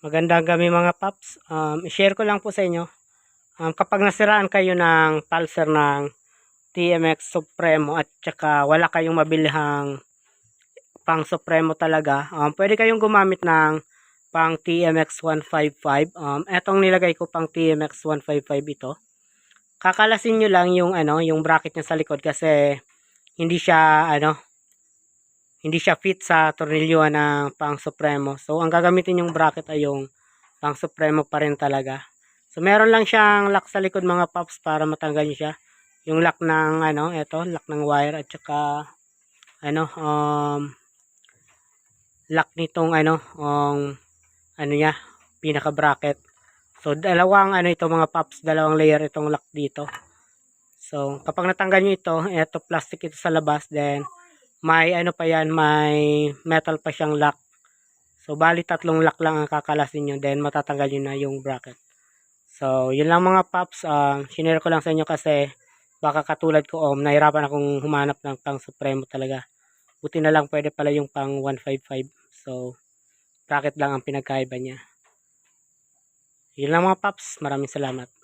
Magandang gabi mga paps. Um, i-share ko lang po sa inyo. Um, kapag nasiraan kayo ng pulser ng TMX Supremo at saka wala kayong mabilhang pang Supremo talaga, um, pwede kayong gumamit ng pang TMX 155. Um, etong nilagay ko pang TMX 155 ito. Kakalasin nyo lang yung ano, yung bracket niya sa likod kasi hindi siya ano, hindi siya fit sa tornilyoan ng pang Supremo. So, ang gagamitin yung bracket ay yung pang Supremo pa rin talaga. So, meron lang siyang lock sa likod mga pops para matanggal niyo siya. Yung lock ng ano, eto, lock ng wire at saka ano, um, lock nitong ano, um, ano niya, pinaka bracket. So, dalawang ano ito mga pops, dalawang layer itong lock dito. So, kapag natanggal niyo ito, eto plastic ito sa labas, then may ano pa yan, may metal pa siyang lock. So, bali tatlong lock lang ang kakalasin nyo, then matatanggal nyo na yung bracket. So, yun lang mga paps, uh, sinare ko lang sa inyo kasi baka katulad ko, um, nahirapan akong humanap ng pang supremo talaga. Buti na lang pwede pala yung pang 155. So, bracket lang ang pinagkaiba niya. Yun lang mga paps, maraming salamat.